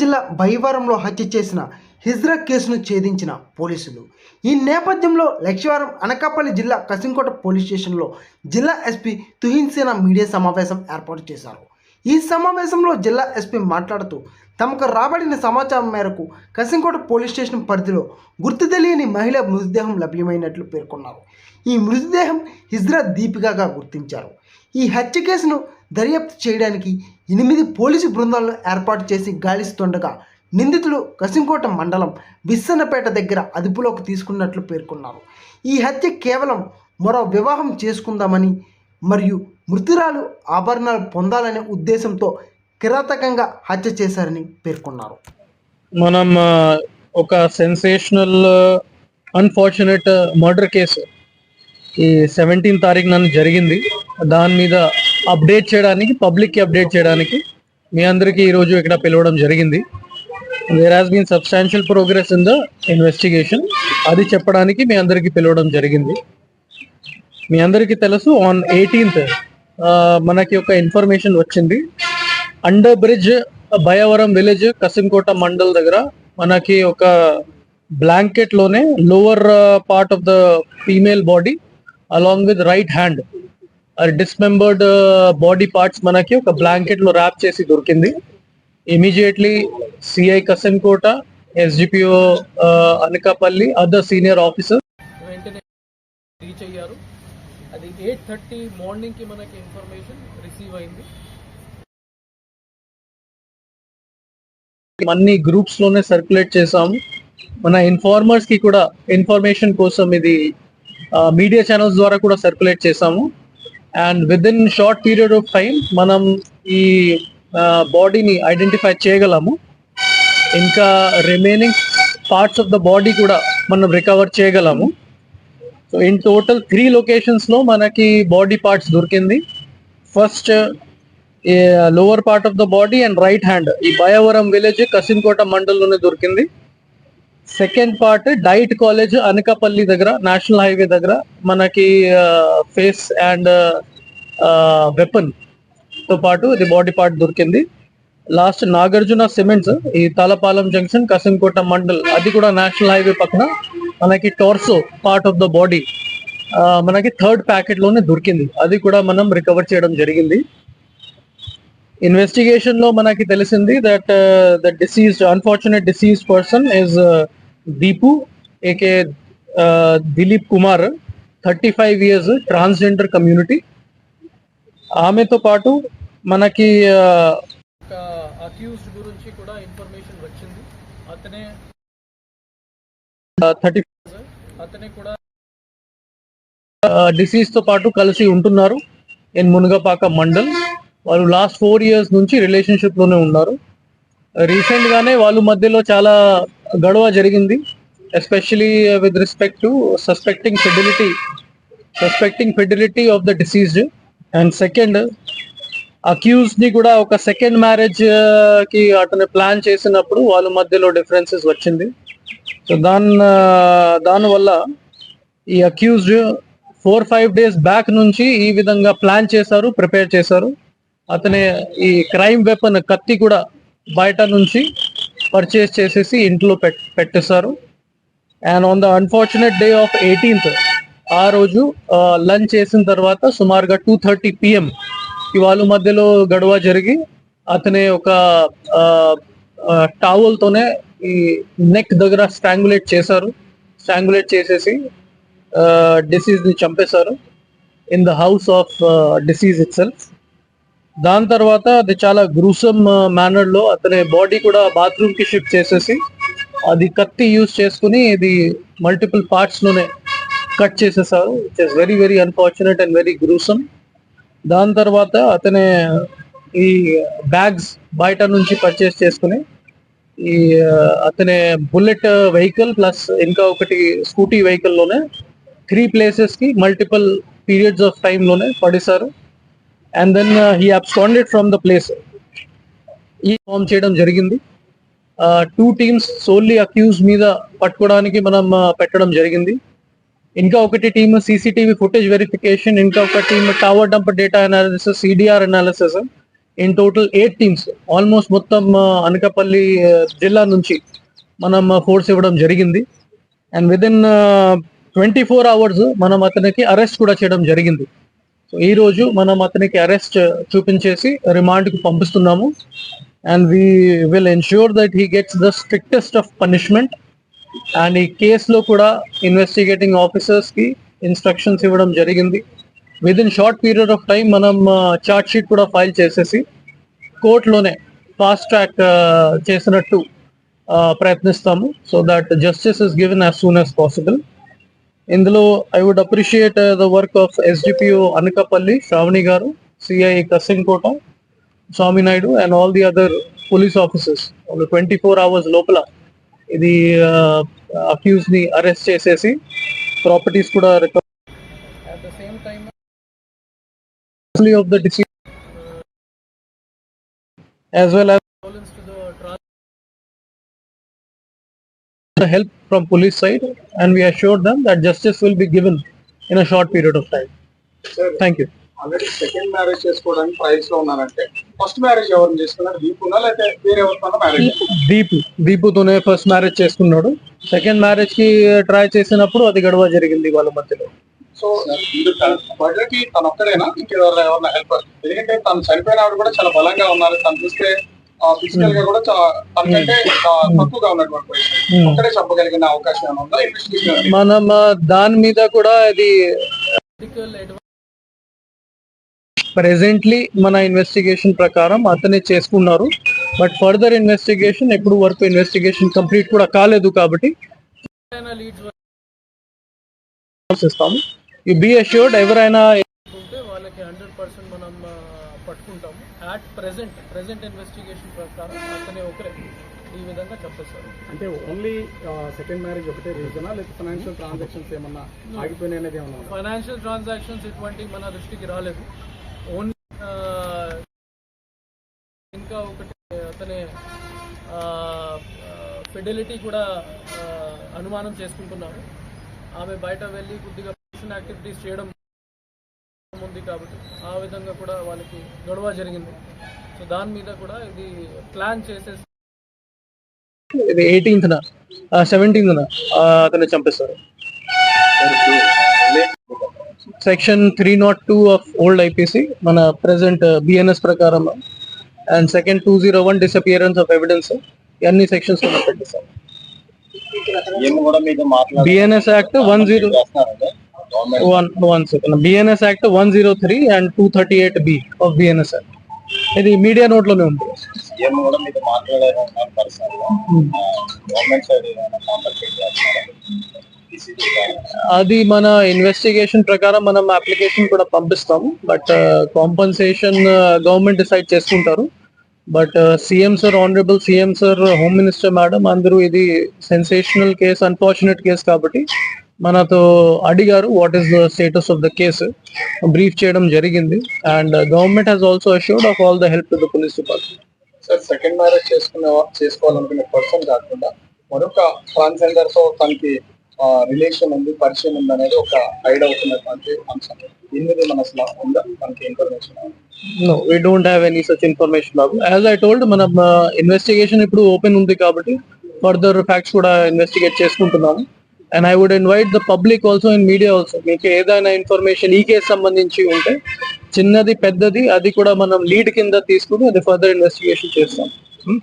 జిల్లా బైవారంలో హత్య చేసిన హిజ్రా కేసును ఛేదించిన పోలీసులు. ఈ నేపథ్యంలో లక్ష్మీవారం అనకాపల్లి జిల్లా కసింకోట పోలీస్ స్టేషన్లో జిల్లా ఎస్పీ తుహిన్ సేన మీడియా సమావేశం ఏర్పాటు చేశారు. ఈ సమావేశంలో జిల్లా ఎస్పీ మాట్లాడుతూ తమకు రాబడిన సమాచారం మేరకు కసింకోట పోలీస్ స్టేషన్ పరిధిలో గుర్తు తెలియని మహిళ మృతదేహం లభ్యమైనట్లు పేర్కొన్నారు. ఈ మృతదేహం హిజ్రా దీపికగా గుర్తించారు. ఈ హత్య కేసును దర్యాప్తు చేయడానికి ఎనిమిది పోలీసు బృందాలను ఏర్పాటు చేసి గాలిస్తుండగా నిందితులు కసింకోట మండలం విస్సన్నపేట దగ్గర అదుపులోకి తీసుకున్నట్లు పేర్కొన్నారు. ఈ హత్య కేవలం మరో వివాహం చేసుకుందామని మరియు మృతురాలు ఆభరణాలు పొందాలనే ఉద్దేశంతో కిరాతకంగా హత్య చేశారని పేర్కొన్నారు. మనం ఒక సెన్సేషనల్ అన్ఫార్చునేట్ మర్డర్ కేసు ఈ సెవెంటీన్ తారీఖు నన్ను జరిగింది. దాని మీద అప్డేట్ చేయడానికి పబ్లిక్కి అప్డేట్ చేయడానికి మీ అందరికీ ఈరోజు ఇక్కడ పిలవడం జరిగింది. There has been substantial progress in the investigation అది చెప్పడానికి మీ అందరికీ పిలవడం జరిగింది. మీ అందరికీ తెలుసు ఆన్ ఎయిటీన్త్ మనకి ఒక ఇన్ఫర్మేషన్ వచ్చింది. Under bridge Bhayavaram village Kasimkota mandal దగ్గర మనకి ఒక బ్లాంకెట్లోనే lower part of the female body along with right hand dismembered body parts మనకి ఒక బ్లాంకెట్లో ర్యాప్ చేసి దొరికింది. Immediately CI Kasimkota SDPO Anakapalli other senior officer వెంటనే రీచ్ అయ్యారు. అది ఎయిట్ థర్టీ మార్నింగ్కి మనకి ఇన్ఫర్మేషన్ రిసీవ్ అయింది. అన్ని గ్రూప్స్లోనే సర్క్యులేట్ చేసాము మన ఇన్ఫార్మర్స్కి కూడా ఇన్ఫర్మేషన్ కోసం ఇది మీడియా ఛానల్స్ ద్వారా కూడా సర్క్యులేట్ చేసాము and with in short period of time మనం ఈ బాడీని ఐడెంటిఫై చేయగలము. ఇంకా remaining parts of the body కూడా మనం రికవర్ చేయగలము. సో ఇన్ టోటల్ త్రీ లొకేషన్స్లో మనకి బాడీ పార్ట్స్ దొరికింది. First lower part of the body and right hand ఈ బయవరం విలేజ్ కసింకోట మండలంలోనే దొరికింది. Second part DIET college Anakapalli దగ్గర నేషనల్ హైవే దగ్గర మనకి ఫేస్ అండ్ వెపన్తో పాటు ఇది బాడీ పార్ట్ దొరికింది. లాస్ట్ నాగార్జున సిమెంట్స్ ఈ తలపాలెం జంక్షన్ కసింకోట మండల్. అది కూడా నేషనల్ హైవే పక్కన మనకి torso part of the body మనకి థర్డ్ ప్యాకెట్లోనే దొరికింది. అది కూడా మనం రికవర్ చేయడం జరిగింది. ఇన్వెస్టిగేషన్లో మనకి తెలిసింది that the deceased unfortunate deceased person is Deepu aka Dilip Kumar thirty five years transgender community ఆమెతో పాటు మనకి uh, అక్యూజ్డ్ గురించి కూడా ఇన్ఫర్మేషన్ వచ్చింది. అతనే థర్టీ అతనే కూడా డిసీజ్తో పాటు కలిసి ఉంటున్నారు. In Munagapaka mandal. వాళ్ళు లాస్ట్ ఫోర్ ఇయర్స్ నుంచి రిలేషన్షిప్లోనే ఉన్నారు. రీసెంట్ గానే వాళ్ళ మధ్యలో చాలా గొడవ జరిగింది. Especially with respect to suspecting fidelity suspecting fidelity of the deceased and second అక్యూజ్ని కూడా ఒక సెకండ్ మ్యారేజ్ uh, కి అతను ప్లాన్ చేసినప్పుడు వాళ్ళ మధ్యలో డిఫరెన్సెస్ వచ్చింది. సో uh, దాని దానివల్ల ఈ accused four five days back నుంచి ఈ విధంగా ప్లాన్ చేశారు ప్రిపేర్ చేశారు. అతనే ఈ క్రైమ్ వెపన్ కత్తి కూడా బయట నుంచి పర్చేస్ చేసేసి ఇంట్లో పెట్ పెట్టేశారు. And on the unfortunate day of eighteenth ఆ రోజు లంచ్ చేసిన తర్వాత సుమారుగా టూ థర్టీ పిఎం ఇవాళ మధ్యలో గడువ జరిగి అతనే ఒక టవల్తోనే ఈ నెక్ దగ్గర స్ట్రాంగులేట్ చేశారు. స్ట్రాంగులేట్ చేసేసి డిసీజ్ని చంపేశారు. In the house of deceased itself దాని తర్వాత అది చాలా గ్రూసమ్ మేనర్లో అతని బాడీ కూడా బాత్రూమ్కి షిఫ్ట్ చేసేసి అది కత్తి యూజ్ చేసుకుని ఇది మల్టిపుల్ పార్ట్స్లోనే కట్ చేసేసారు. It is very very unfortunate and very gruesome దాని తర్వాత అతనే ఈ బ్యాగ్స్ బయట నుంచి పర్చేస్ చేసుకుని ఈ uh, అతనే బుల్లెట్ వెహికల్ ప్లస్ ఇంకా ఒకటి స్కూటీ వెహికల్లోనే త్రీ ప్లేసెస్కి మల్టిపుల్ పీరియడ్స్ ఆఫ్ టైంలోనే పడేశారు. And then he absconded from the place ఈ ఫామ్ చేయడం జరిగింది. టూ టీమ్స్ సోల్లీ అక్యూజ్ మీద పట్టుకోవడానికి మనం uh, పెట్టడం జరిగింది. ఇంకా ఒకటి టీమ్ సీసీటీవీ ఫుటేజ్ వెరిఫికేషన్ ఇంకా ఒక team tower dump data analysis CDR analysis in total eight teams almost మొత్తం uh, అనకాపల్లి uh, జిల్లా నుంచి మనం ఫోర్స్ ఇవ్వడం జరిగింది. And within twenty four hours మనం అతనికి అరెస్ట్ కూడా చేయడం జరిగింది. ఈ రోజు మనం అతనికి అరెస్ట్ చూపించేసి రిమాండ్కు పంపిస్తున్నాము. And we will ensure that he gets the strictest of punishment and ఈ కేసులో కూడా ఇన్వెస్టిగేటింగ్ ఆఫీసర్స్కి ఇన్స్ట్రక్షన్స్ ఇవ్వడం జరిగింది. With in short period of time మనం చార్ట్ షీట్ కూడా ఫైల్ చేసేసి కోర్టులోనే ఫాస్ట్ ట్రాక్ చేసినట్టు ప్రయత్నిస్తాము. So that justice is given as soon as possible ఇందులో I would appreciate the work of SDPO Anakapalli Sravani garu CI Kasimkota Swaminaidu and all the other police officers twenty four hours లోపల ఇది అక్యూజ్ని arrest చేసేసి properties కూడా recover at the same time of the deceased as well as violence to the help from police side and we assured them that justice will be given in a short period of time. Thank you. Already second marriage చేసుకోవడానికి ట్రయల్స్లో ఉన్నారంటే first marriage ఎవరిని చేసుకున్నారు? దీపునా లేకపోతే వేరే ఎవరితో marriage Deepu దీపుతోనే ఫస్ట్ మ్యారేజ్ చేసుకున్నాడు. సెకండ్ మ్యారేజ్కి ట్రై చేసినప్పుడు అది గొడవ జరిగింది వాళ్ళ మధ్యలో. సో బర్త్డేకి తను ఒక్కడేనా ఇంకెవరు ఎవరైనా హెల్ప్ ఎందుకంటే తను చనిపోయిన ఆవిడ కూడా చాలా బలంగా ఉన్నారు. తను చూస్తే ఫిజికల్గా కూడా చాలా తనకంటే ఆ, తక్కువగా ఉన్నటువంటి Hmm. ఒక్కడే చెప్పగలిగిన అవకాశం ఏమైనా ఉందా? ఇన్వెస్టిగేషన్ మనం దాని మీద కూడా advice ప్రెసెంట్లీ మన ఇన్వెస్టిగేషన్ ప్రకారం అతనే చేసుకున్నారు. బట్ ఫర్దర్ ఇన్వెస్టిగేషన్ ఎప్పుడు వరకు ఇన్వెస్టిగేషన్ కంప్లీట్ కూడా కాలేదు కాబట్టి ఇస్తాము యు బీ అష్యూర్డ్ ఎవరైనా ఉంటే వాళ్ళకి హండ్రెడ్ పర్సెంట్ మనం ఆ, పట్టుకుంటాము యాట్ ప్రెసెంట్ ప్రెసెంట్ ఇన్వెస్టిగేషన్ ప్రకారం అతనే ఒకరే. ఈ విధంగా చెప్పేస్తారు అంటే ఓన్లీ సెకండ్ మ్యారేజ్ ఒకటే రీజనా లేకపోతే ఫైనాన్షియల్ ట్రాన్సాక్షన్స్ ఏమన్నా ఆగిపోయినాయి అనేది ఏమన్నా ఫైనాన్షియల్ ట్రాన్సాక్షన్స్ ఇటువంటి మన దృష్టికి రాలేదు. ఓన్లీ ఇంకా ఒకటి అతనే ఫిడెలిటీ కూడా అనుమానం చేసుకుంటున్నారు ఆమె బయట వెళ్ళి కొద్దిగా యాక్టివిటీస్ చేయడం ఉంది కాబట్టి ఆ విధంగా కూడా వాళ్ళకి గొడవ జరిగింది. సో దాని మీద కూడా ఇది ప్లాన్ చేసేసి ఇది ఎయిటీన్త్ సెవెంటీన్త్ అతను చంపేస్తారు section three not two of old IPC మన ప్రెసెంట్ బిఎన్ఎస్ ప్రకారం. And second two zero one disappearance of evidence అన్ని sections BNS act one zero one one second BNS act one zero three and two thirty eight B of BNS act ఇది media నోట్లోనే ఉంది. CM కూడా మీతో మాట్లాడారు government side గారు. అది మన ఇన్వెస్టిగేషన్ ప్రకారం మనం అప్లికేషన్ కూడా పంపిస్తాము బట్ కాంపన్సేషన్ గవర్నమెంట్ డిసైడ్ చేసుకుంటారు but CM sir honourable CM sir home minister madam అందరూ ఇది సెన్సేషనల్ కేసు అన్ఫార్చునేట్ కేసు కాబట్టి మనతో అడిగారు what is the status of the case brief చేయడం జరిగింది. And government has also assured of all the help to the police department sir second marriage చేసుకునే చేసుకోవాలనుకునే person కాకుండా మరొక ట్రాన్స్జెండర్తో తనకి రిలేషన్ ఉంది పరిచయం ఉంది అనేది ఒక హైడ్ అవుతున్నటువంటి అంశం. దీని మీద మన అసలు ఉందా? మనకి information no we don't have any such information Babu. As I told మన ఇన్వెస్టిగేషన్ ఇప్పుడు ఓపెన్ ఉంది కాబట్టి ఫర్దర్ ఫ్యాక్ట్స్ కూడా ఇన్వెస్టిగేట్ చేసుకుంటున్నాము. And I would invite the public also in media also మీకు ఏదైనా ఇన్ఫర్మేషన్ ఈ కేసు సంబంధించి ఉంటే చిన్నది పెద్దది అది కూడా మనం లీడ్ కింద తీసుకుని అది ఫర్దర్ ఇన్వెస్టిగేషన్ చేస్తాం. Hmm?